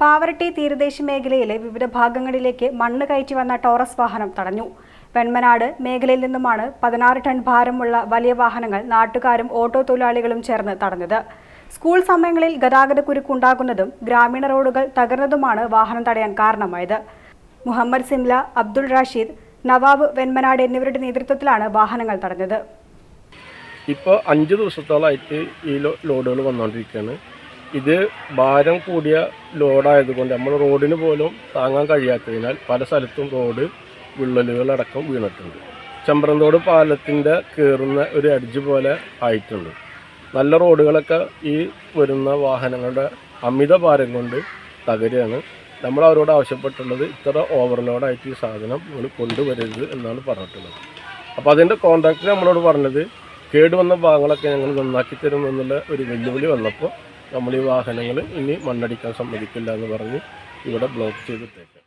കൽപ്പാരട്ടി തീരദേശ മേഖലയിലെ വിവിധ ഭാഗങ്ങളിലേക്ക് മണ്ണ് കയറ്റി വന്ന ടോറസ് വാഹനം തടഞ്ഞു. വെൺമനാട് മേഖലയിൽ നിന്നുമാണ് പതിനാറ് ടൺ ഭാരമുള്ള വലിയ വാഹനങ്ങൾ നാട്ടുകാരും ഓട്ടോ തൊഴിലാളികളും ചേർന്ന് തടഞ്ഞത്. സ്കൂൾ സമയങ്ങളിൽ ഗതാഗതക്കുരുക്കുണ്ടാകുന്നതും ഗ്രാമീണ റോഡുകൾ തകർന്നതുമാണ് വാഹനം തടയാൻ കാരണമായത്. മുഹമ്മദ് സിംല അബ്ദുൾ റാഷീദ് നവാബ് വെൺമനാട് എന്നിവരുടെ നേതൃത്വത്തിലാണ് വാഹനങ്ങൾ തടഞ്ഞത്. ഇപ്പോൾ അഞ്ച് ദിവസത്തോളമായിട്ട് ഈ ലോഡുകൾ വന്നുകൊണ്ടിരിക്കുകയാണ്. ഇത് ഭാരം കൂടിയ ലോഡായതുകൊണ്ട് നമ്മൾ റോഡിന് പോലും താങ്ങാൻ കഴിയാത്തതിനാൽ പല സ്ഥലത്തും റോഡ് വിള്ളലുകളടക്കം വീണിട്ടുണ്ട്. ചെമ്പ്രന്തോട് പാലത്തിന്റെ കയറുന്ന ഒരു അടിജ് പോലെ ആയിട്ടുണ്ട്. നല്ല റോഡുകളൊക്കെ ഈ വരുന്ന വാഹനങ്ങളുടെ അമിത ഭാരം കൊണ്ട് തകരുകയാണ്. നമ്മൾ അവരോട് ആവശ്യപ്പെട്ടുള്ളത് ഇത്ര ഓവർലോഡായിട്ട് ഈ സാധനം നിങ്ങൾ കൊണ്ടുവരരുത് എന്നാണ് പറഞ്ഞിട്ടുള്ളത്. അപ്പോൾ അതിന്റെ കോൺട്രാക്ടർ നമ്മളോട് പറഞ്ഞത് കേടുവന്ന ഭാഗങ്ങളൊക്കെ ഞങ്ങൾ നന്നാക്കി തരുമെന്നുള്ള ഒരു വെല്ലുവിളി വന്നപ്പോൾ നമ്മൾ ഈ വാഹനങ്ങൾ ഇനി മണ്ണടിക്കാൻ സമ്മതിക്കില്ല എന്ന് പറഞ്ഞ് ഇവിടെ ബ്ലോക്ക് ചെയ്തിട്ടേക്കാം.